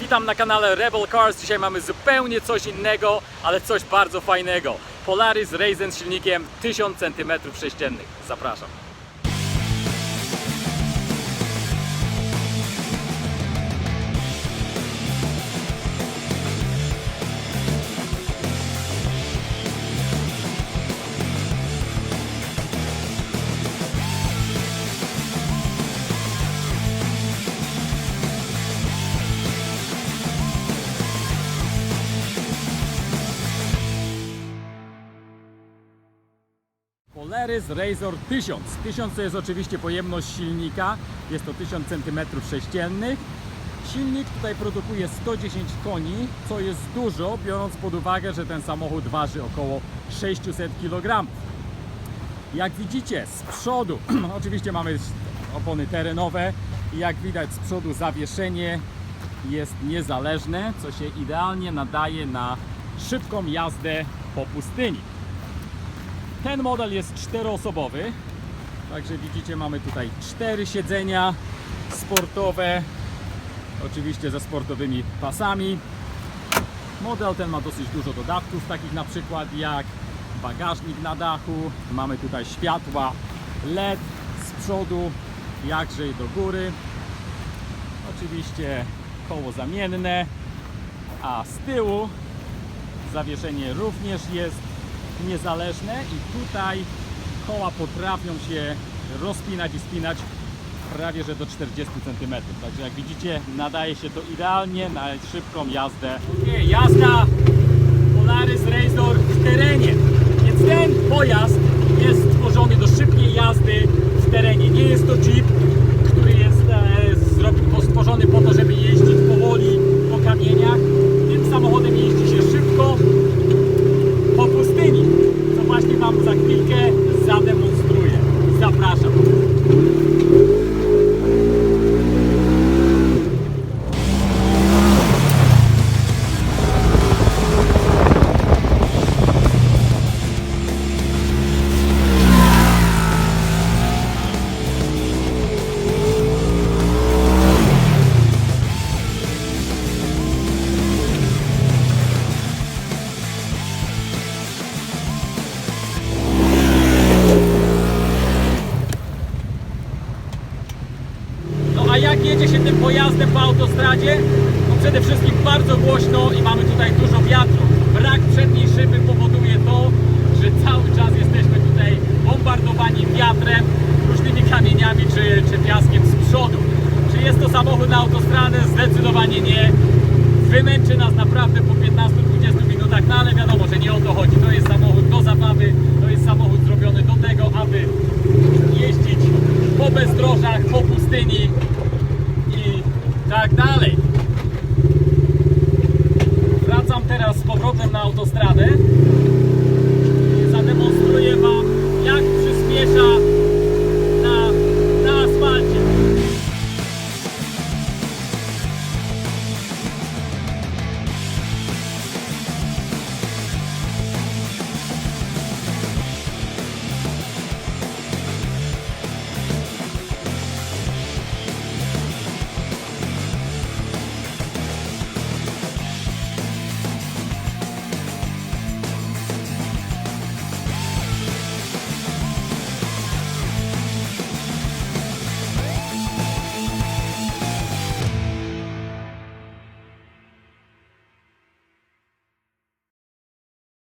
witam na kanale Rebel Cars. Dzisiaj mamy zupełnie coś innego, ale coś bardzo fajnego. Polaris Raisin z silnikiem 1000 cm3. Zapraszam. Polaris Razor 1000. 1000 to jest oczywiście pojemność silnika, jest to 1000 cm3. Silnik tutaj produkuje 110 koni, co jest dużo, biorąc pod uwagę, że ten samochód waży około 600 kg. Jak widzicie z przodu, oczywiście mamy opony terenowe i jak widać z przodu zawieszenie jest niezależne, co się idealnie nadaje na szybką jazdę po pustyni. Ten model jest czteroosobowy, także widzicie mamy tutaj cztery siedzenia sportowe, oczywiście ze sportowymi pasami. Model ten ma dosyć dużo dodatków, takich na przykład jak bagażnik na dachu, mamy tutaj światła LED z przodu, jakże i do góry. Oczywiście koło zamienne, a z tyłu zawieszenie również jest niezależne i tutaj koła potrafią się rozpinać i spinać prawie że do 40 cm. Także jak widzicie nadaje się to idealnie na szybką jazdę. Jazda Polaris Razor w terenie. Więc ten pojazd jest stworzony do szybkiej jazdy pojazdem po autostradzie? No przede wszystkim bardzo głośno i mamy tutaj dużo wiatru. Brak przedniej szyby powoduje to, że cały czas jesteśmy tutaj bombardowani wiatrem, różnymi kamieniami czy, czy piaskiem z przodu. Czy jest to samochód na autostradę? Zdecydowanie nie. Wymęczy nas naprawdę po 15-20 minutach, no ale wiadomo, że nie o to chodzi. To jest samochód do zabawy, to jest samochód zrobiony do tego, aby jeździć po bezdrożach, po pustyni i tak dalej. Wracam teraz z powrotem na autostradę